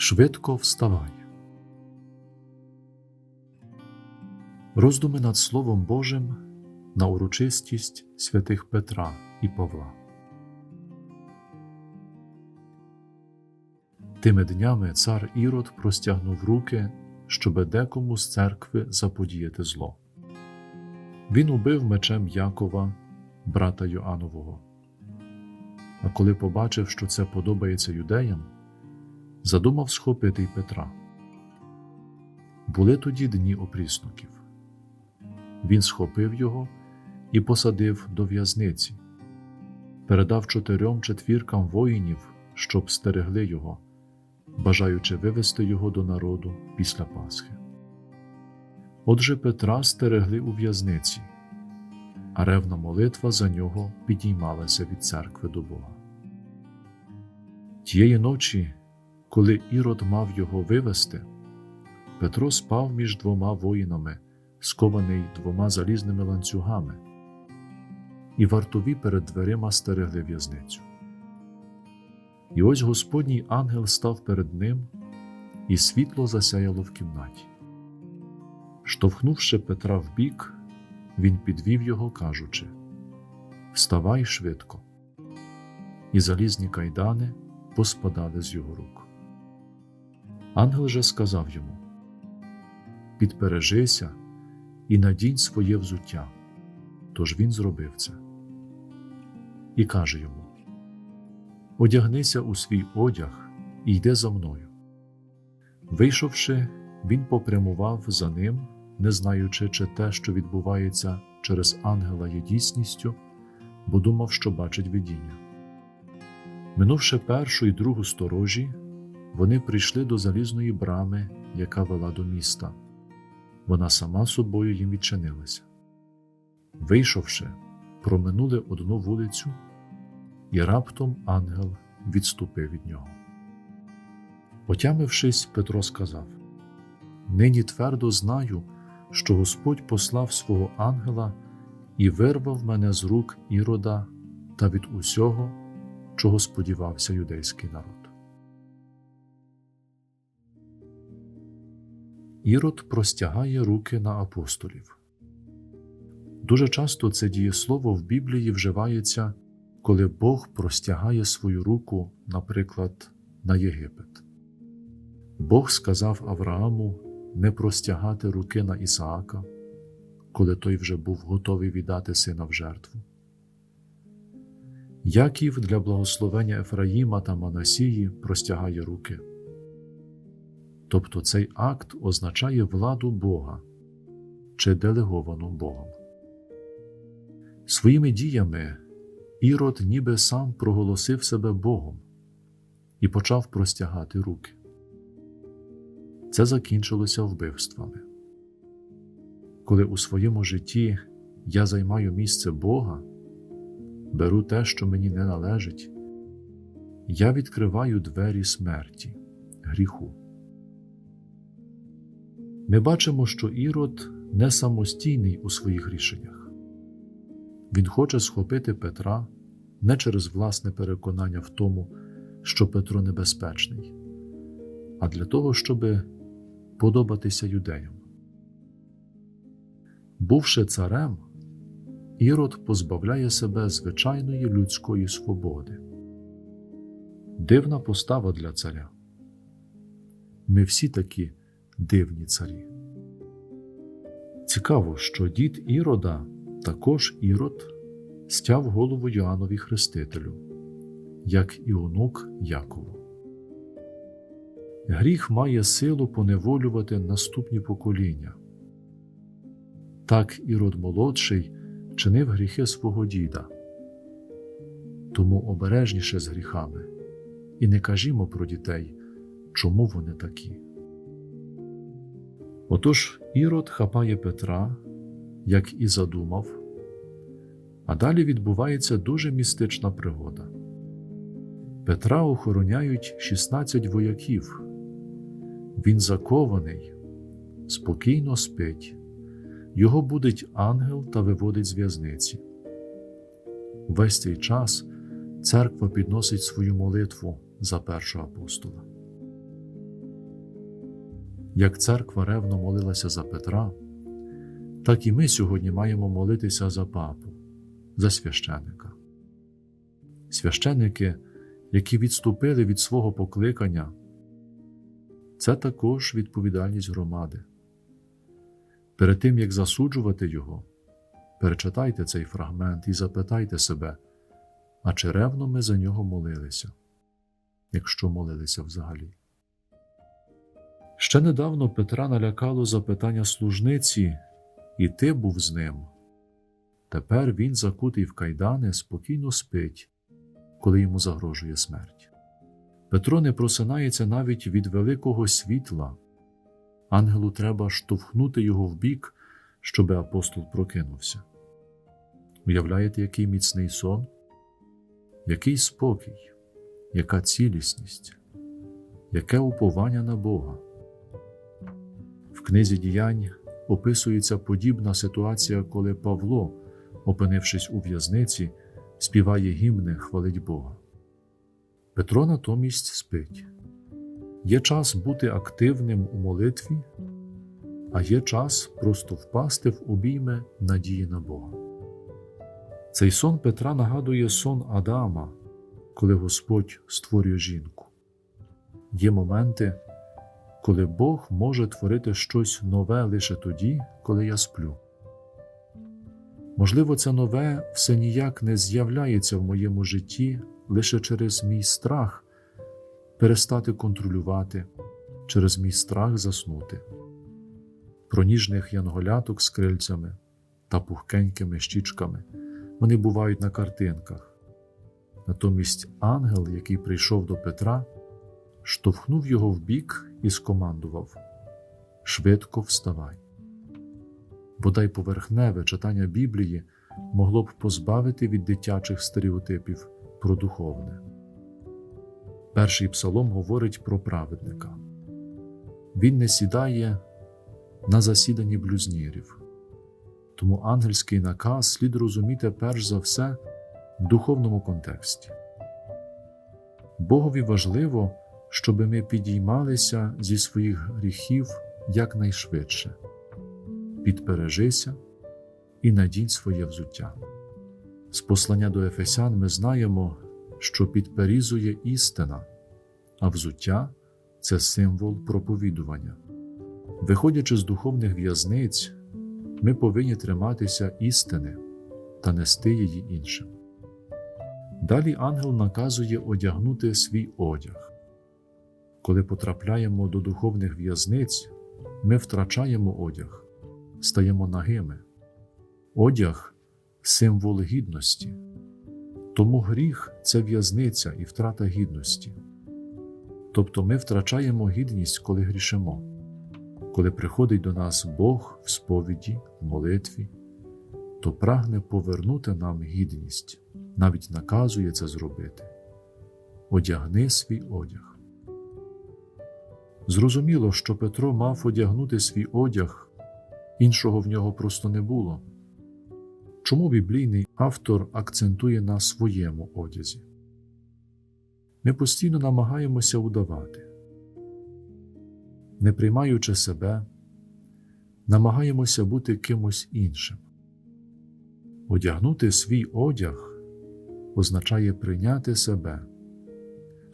Швидко вставай. Роздуми над Словом Божим на урочистість святих Петра і Павла. Тими днями цар Ірод простягнув руки, щоби декому з церкви заподіяти зло. Він убив мечем Якова, брата Йоанового. А коли побачив, що це подобається юдеям, задумав схопити й Петра. Були тоді дні опріснуків. Він схопив його і посадив до в'язниці, передав чотирьом четвіркам воїнів, щоб стерегли його, бажаючи вивести його до народу після Пасхи. Отже Петра стерегли у в'язниці, а ревна молитва за нього підіймалася від церкви до Бога. Тієї ночі, коли Ірод мав його вивести, Петро спав між двома воїнами, скований двома залізними ланцюгами, і вартові перед дверима стерегли в'язницю. І ось Господній ангел став перед ним, і світло засяяло в кімнаті. Штовхнувши Петра вбік, він підвів його, кажучи: Вставай швидко, і залізні кайдани поспадали з його рук. Ангел же сказав йому: Підпережися і надінь своє взуття. Тож він зробив це. І каже йому: Одягнися у свій одяг і йди за мною. Вийшовши, він попрямував за ним, не знаючи, чи те, що відбувається через ангела, є дійсністю, бо думав, що бачить видіння. Минувши першу і другу сторожі, вони прийшли до залізної брами, яка вела до міста. Вона сама собою їм відчинилася. Вийшовши, проминули одну вулицю, і раптом ангел відступив від нього. Отямившись, Петро сказав: Нині твердо знаю, що Господь послав свого ангела і вирвав мене з рук ірода та від усього, чого сподівався юдейський народ. Ірод простягає руки на апостолів. Дуже часто це дієслово в Біблії вживається, коли Бог простягає свою руку, наприклад, на Єгипет. Бог сказав Аврааму не простягати руки на Ісаака, коли той вже був готовий віддати сина в жертву. Яків для благословення Ефраїма та Манасії простягає руки. Тобто цей акт означає владу Бога чи делеговану Богом. Своїми діями Ірод ніби сам проголосив себе Богом і почав простягати руки. Це закінчилося вбивствами. Коли у своєму житті я займаю місце Бога, беру те, що мені не належить, я відкриваю двері смерті, гріху. Ми бачимо, що Ірод не самостійний у своїх рішеннях. Він хоче схопити Петра не через власне переконання в тому, що Петро небезпечний, а для того, щоб подобатися юдеям. Бувши царем, Ірод позбавляє себе звичайної людської свободи. Дивна постава для царя. Ми всі такі дивні царі. Цікаво, що дід Ірода, також Ірод, стяв голову Йоаннові Хрестителю, як і онук Якову. Гріх має силу поневолювати наступні покоління. Так Ірод молодший чинив гріхи свого діда. Тому обережніше з гріхами і не кажімо про дітей, чому вони такі. Отож Ірод хапає Петра, як і задумав, а далі відбувається дуже містична пригода. Петра охороняють 16 вояків. Він закований, спокійно спить, його будить ангел та виводить з в'язниці. Весь цей час церква підносить свою молитву за першого апостола. Як церква ревно молилася за Петра, так і ми сьогодні маємо молитися за папу, за священика. Священики, які відступили від свого покликання, це також відповідальність громади. Перед тим, як засуджувати його, перечитайте цей фрагмент і запитайте себе, а чи ревно ми за нього молилися, якщо молилися взагалі. Ще недавно Петра налякало запитання служниці, і ти був з ним. Тепер він, закутий в кайдани, спокійно спить, коли йому загрожує смерть. Петро не просинається навіть від великого світла. Ангелу треба штовхнути його в бік, щоби апостол прокинувся. Уявляєте, який міцний сон, який спокій, яка цілісність, яке уповання на Бога. Книзі діянь описується подібна ситуація, коли Павло, опинившись у в'язниці, співає гімни, хвалить Бога. Петро натомість спить. Є час бути активним у молитві, а є час просто впасти в обійми надії на Бога. Цей сон Петра нагадує сон Адама, коли Господь створює жінку. Є моменти, коли Бог може творити щось нове лише тоді, коли я сплю. Можливо, це нове все ніяк не з'являється в моєму житті лише через мій страх перестати контролювати, через мій страх заснути. Про ніжних янголяток з крильцями та пухкенькими щічками вони бувають на картинках. Натомість ангел, який прийшов до Петра, штовхнув його в бік і скомандував Швидко вставай. Бодай поверхневе читання Біблії могло б позбавити від дитячих стереотипів про духовне. Перший псалом говорить про праведника. Він не сідає на засіданні блюзнірів, тому ангельський наказ слід розуміти перш за все в духовному контексті. Богові важливо, щоби ми підіймалися зі своїх гріхів якнайшвидше, підпережися і надінь своє взуття. З послання до Ефесян ми знаємо, що підперізує істина, а взуття це символ проповідування. Виходячи з духовних в'язниць, ми повинні триматися істини та нести її іншим. Далі ангел наказує одягнути свій одяг. Коли потрапляємо до духовних в'язниць, ми втрачаємо одяг, стаємо нагими. Одяг символ гідності. Тому гріх це в'язниця і втрата гідності. Тобто ми втрачаємо гідність, коли грішимо, коли приходить до нас Бог в сповіді, в молитві, то прагне повернути нам гідність, навіть наказує це зробити. Одягни свій одяг. Зрозуміло, що Петро мав одягнути свій одяг, іншого в нього просто не було. Чому біблійний автор акцентує на своєму одязі? Ми постійно намагаємося удавати, не приймаючи себе, намагаємося бути кимось іншим. Одягнути свій одяг означає прийняти себе,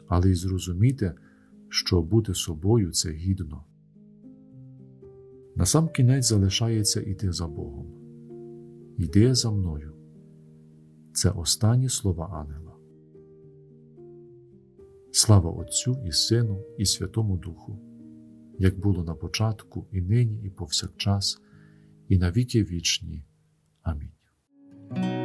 але й зрозуміти, що бути собою це гідно. Насам кінець залишається іти за Богом. Йди за мною. Це останні слова ангела. Слава Отцю і Сину, і Святому Духу, як було на початку, і нині, і повсякчас, і на віки вічні. Амінь.